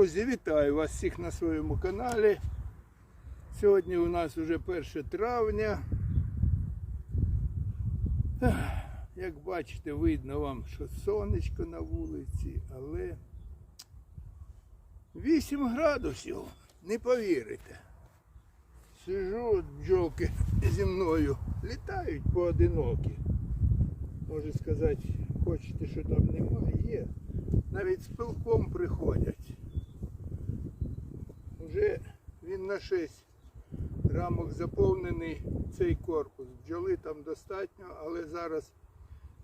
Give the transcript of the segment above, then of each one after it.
Друзі, вітаю вас всіх на своєму каналі. Сьогодні у нас вже 1 травня. Як бачите, видно вам, що сонечко на вулиці, але 8 градусів, не повірите. Сижу, от бджолки зі мною літають поодинокі. Можу сказати, хочете, що там немає, є. Навіть з пилком приходять. Уже він на 6 рамок заповнений цей корпус. Бджоли там достатньо, але зараз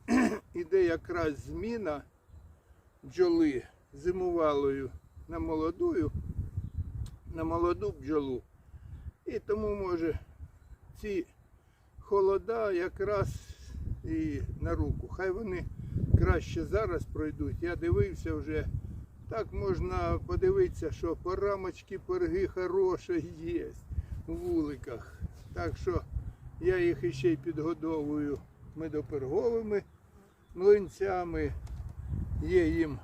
іде якраз зміна бджоли зимувалою на молодую, на молоду бджолу. І тому може ці холода якраз і на руку. Хай вони краще зараз пройдуть. Я дивився вже. Так можна подивитися, що по рамочки перги хороші є у вуликах. Так що я їх іще й підгодовую медоперговими млинцями. Є їм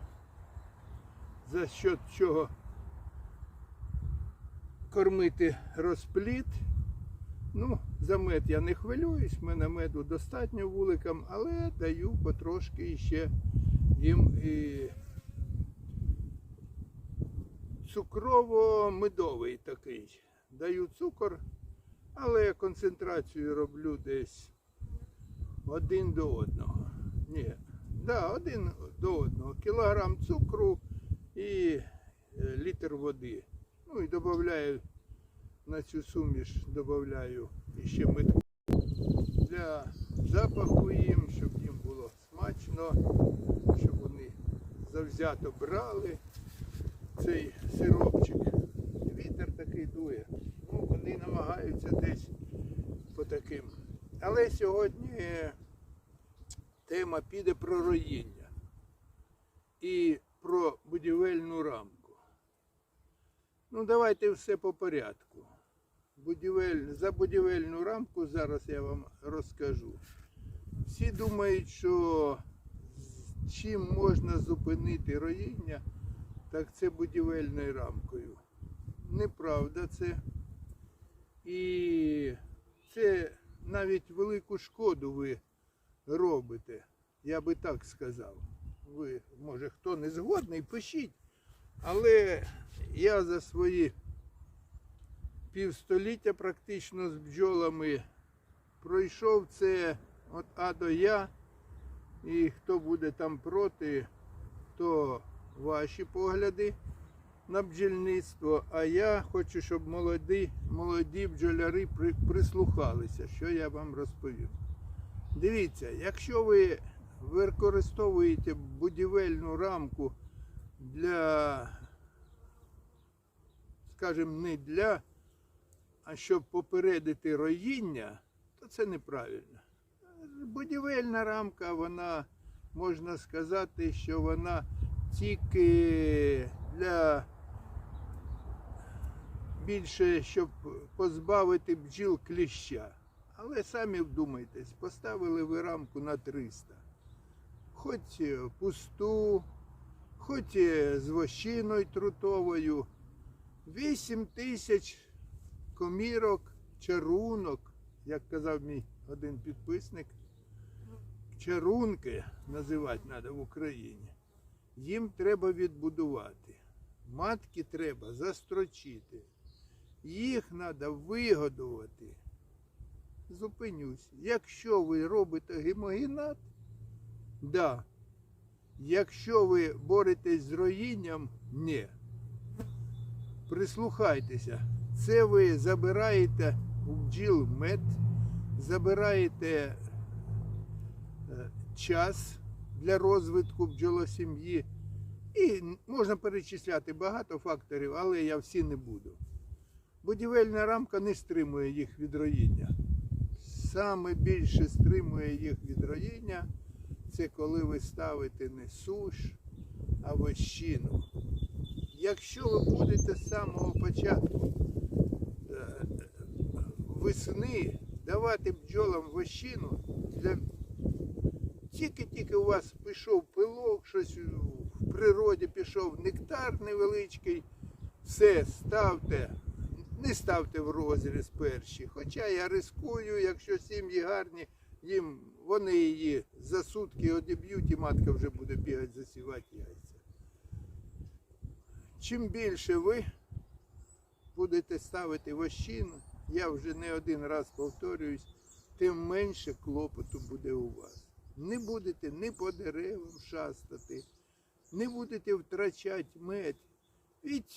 за счет чого кормити розпліт. Ну, за мед я не хвилююсь, в мене меду достатньо вуликам, але даю потрошки ще їм і цукрово-медовий такий. Даю цукор, але концентрацію роблю десь один до одного. Ні, да, один до одного. Кілограм цукру і е, літр води. Ну і додаю на цю суміш додаю ще медку для запаху їм, щоб їм було смачно, щоб вони завзято брали цей сиропчик. Вітер такий дує. Ну, вони намагаються десь по таким. Але сьогодні тема піде про роїння і про будівельну рамку. Ну, давайте все по порядку. Будівель, за будівельну рамку зараз я вам розкажу. Всі думають, що чим можна зупинити роїння, так це будівельною рамкою. Неправда це. І це навіть велику шкоду ви робите. Я би так сказав. Ви, може, хто не згодний, пишіть. Але я за свої півстоліття практично з бджолами пройшов це від А до Я. І хто буде там проти, то ваші погляди на бджільництво. А я хочу, щоб молоді, молоді бджоляри при, прислухалися, що я вам розповім. Дивіться, якщо ви використовуєте будівельну рамку для, скажімо, не для, а щоб попередити роїння, то це неправильно. Будівельна рамка, вона, можна сказати, що вона тільки для більше, щоб позбавити бджіл кліща. Але самі вдумайтесь, поставили ви рамку на 300. Хоч е, пусту, хоч е, з вощиною трутовою. 8 тисяч комірок, чарунок, як казав мій один підписник, чарунки називати треба в Україні. Їм треба відбудувати. Матки треба застрочити. Їх треба вигодувати. Зупинюсь. Якщо ви робите гемогенат, да. Якщо ви боретесь з роїнням, ні. Прислухайтеся. Це ви забираєте у бджіл мед, забираєте е, час для розвитку бджолосім'ї. І можна перечисляти багато факторів, але я всі не буду. Будівельна рамка не стримує їх від роїння. Саме більше стримує їх від роїння, це коли ви ставите не суш, а вощину. Якщо ви будете з самого початку е, весни давати бджолам вощину, для... тільки-тільки у вас пішов пилок, щось в природі пішов нектар невеличкий, все, ставте, не ставте в розріз перші. Хоча я рискую, якщо сім'ї гарні, їм вони її за сутки одіб'ють і матка вже буде бігати засівати яйця. Чим більше ви будете ставити вощину, я вже не один раз повторююсь, тим менше клопоту буде у вас. Не будете ні по деревам шастати, не будете втрачати мед.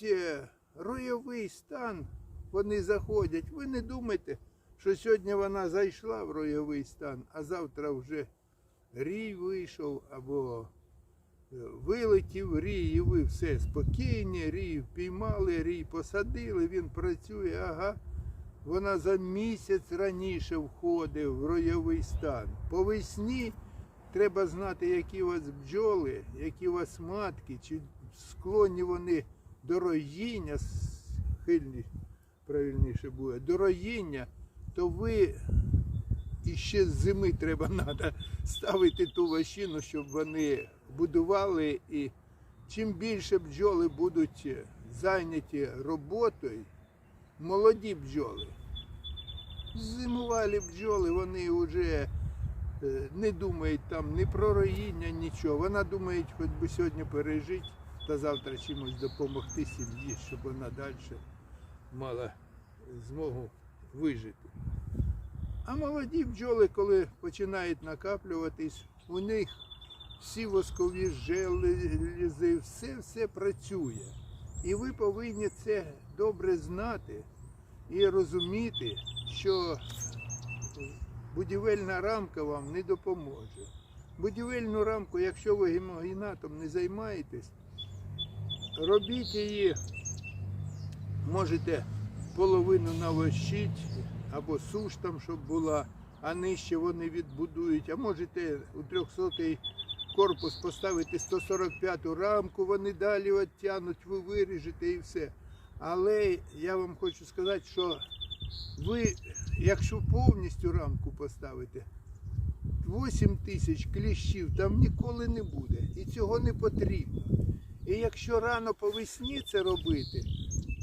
Е, ройовий стан, вони заходять. Ви не думайте, що сьогодні вона зайшла в ройовий стан, а завтра вже рій вийшов або е, вилетів рій, і ви все спокійні, рій впіймали, рій посадили, він працює, ага. Вона за місяць раніше входить в ройовий стан. По весні треба знати, які у вас бджоли, які у вас матки, чи склонні вони до роїння, схильні, правильніше буде, до роїння, то ви іще з зими треба надо ставити ту вощину, щоб вони будували. І чим більше бджоли будуть зайняті роботою, молоді бджоли. Зимувалі бджоли, вони вже не думають там ні про роїння, нічого. Вона думає, хоч би сьогодні пережити та завтра чимось допомогти сім'ї, щоб вона далі мала змогу вижити. А молоді бджоли, коли починають накаплюватись, у них всі воскові желези, все все працює. І ви повинні це добре знати і розуміти, що будівельна рамка вам не допоможе. Будівельну рамку, якщо ви гемогенатом не займаєтесь, робіть її, можете половину навощити, або суш там, щоб була, а нижче вони відбудують. А можете у 300-й корпус поставити 145-ту рамку, вони далі оттянуть, ви виріжете і все. Але я вам хочу сказати, що ви, якщо повністю рамку поставите, 8 тисяч кліщів там ніколи не буде. І цього не потрібно. І якщо рано по весні це робити,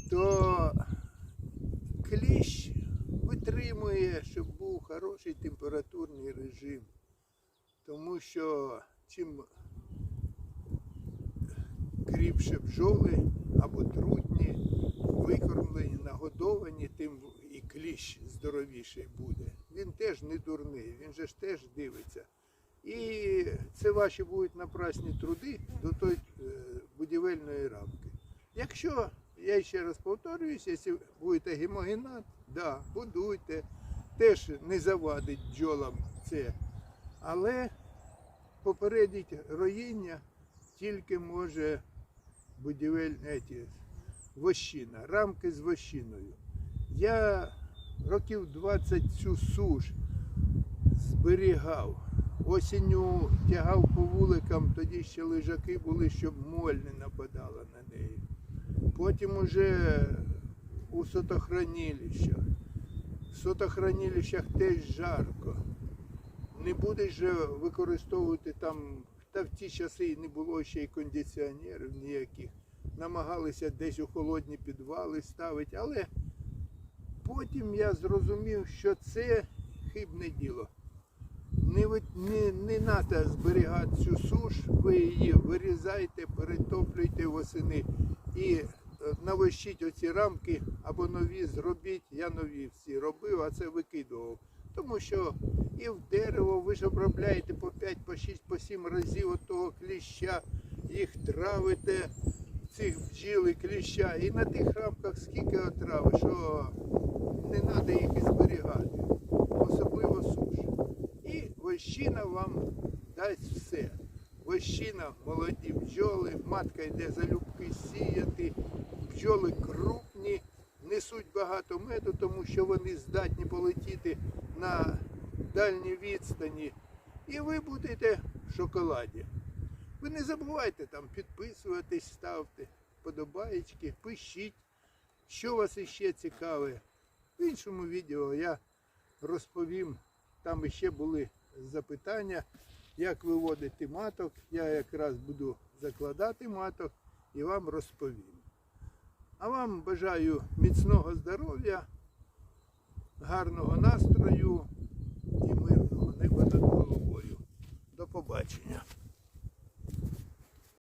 то кліщ витримує, щоб був хороший температурний режим. Тому що чим кріпше бджоли або трутні, викормлені, нагодовані, тим і кліщ здоровіший буде. Він теж не дурний, він же ж теж дивиться. І це ваші будуть напрасні труди до тої е, будівельної рамки. Якщо, я ще раз повторююсь, якщо будете гемогенат, да, будуйте, теж не завадить бджолам це. Але попередить роїння тільки може будівельні ті, вощина, рамки з вощиною. Я років 20 цю суш зберігав. Осінню тягав по вуликам, тоді ще лежаки були, щоб моль не нападала на неї. Потім уже у сотохранилищах. В сотохранилищах теж жарко. Не будеш же використовувати там, та в ті часи не було ще й кондиціонерів ніяких. Намагалися десь у холодні підвали ставити, але потім я зрозумів, що це хибне діло. Не, не, не треба зберігати цю суш, ви її вирізайте, перетоплюйте восени і е, навищіть оці рамки або нові зробіть. Я нові всі робив, а це викидував. Тому що і в дерево ви ж обробляєте по 5, по 6, по 7 разів от того кліща, їх травите, цих кліща. І на тих рамках скільки отрави, що не треба їх і зберігати. Особливо суш. І вощина вам дасть все. Вощина молоді бджоли, матка йде залюбки сіяти, бджоли крупні, несуть багато меду, тому що вони здатні полетіти на дальні відстані. І ви будете в шоколаді. Ви не забувайте там підписуватись, ставте вподобаєчки, пишіть, що вас іще цікаве. В іншому відео я розповім, там ще були запитання, як виводити маток. Я якраз буду закладати маток і вам розповім. А вам бажаю міцного здоров'я, гарного настрою і мирного неба над головою. До побачення!